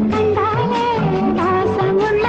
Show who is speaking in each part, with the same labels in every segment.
Speaker 1: உன்னை கண்டாலே வாசமுள்ள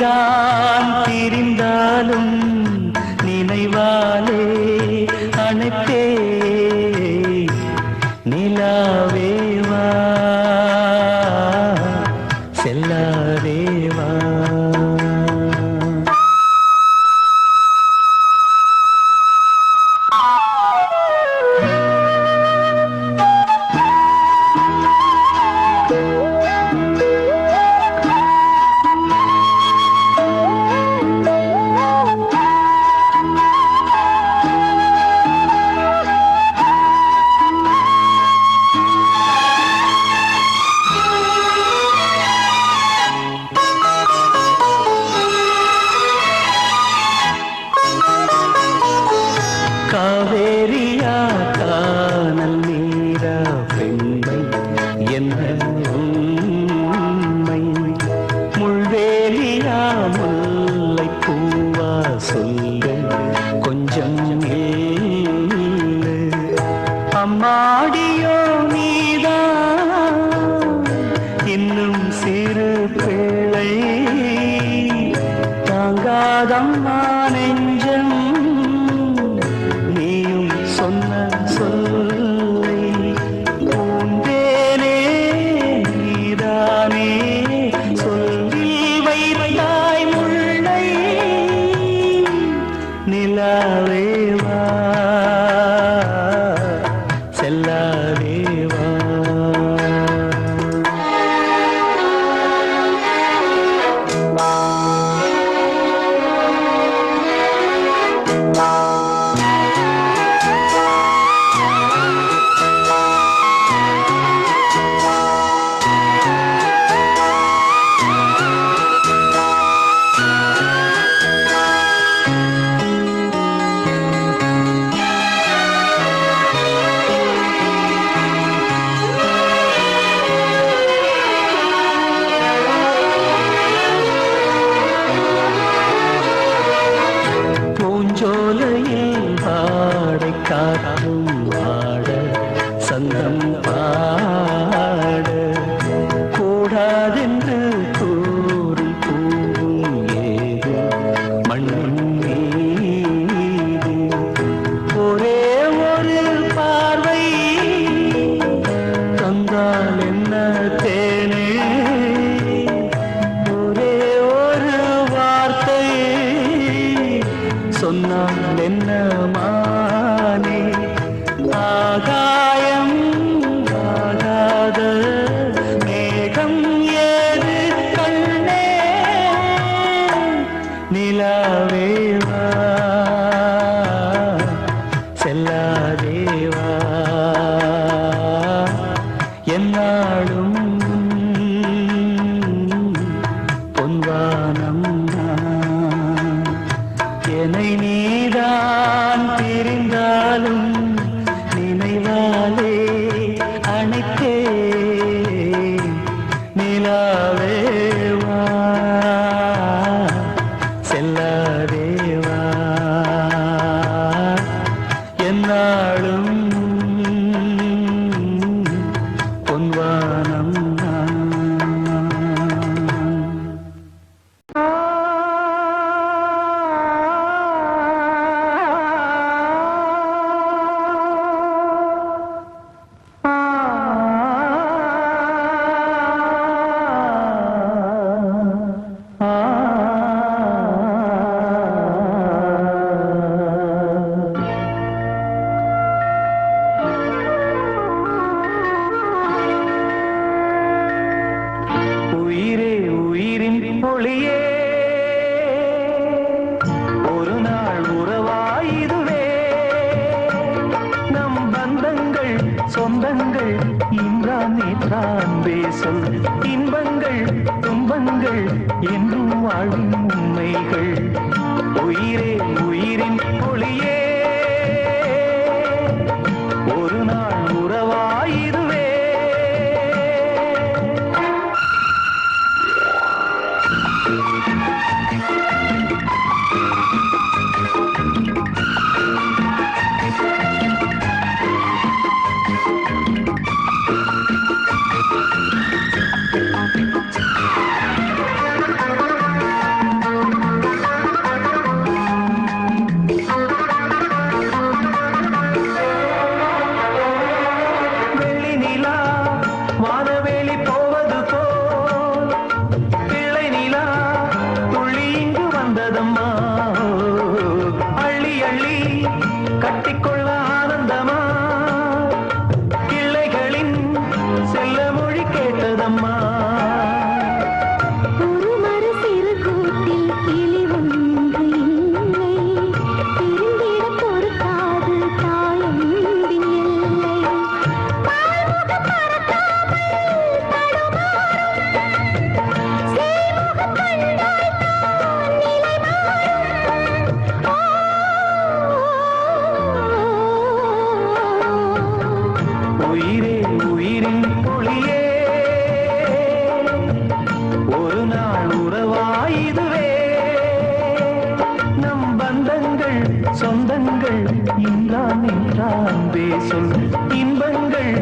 Speaker 2: நீதான் திரிந்தாலும் மாடி சொன்னால் என்ன
Speaker 1: y என்றான் சொல் இன்பங்கள்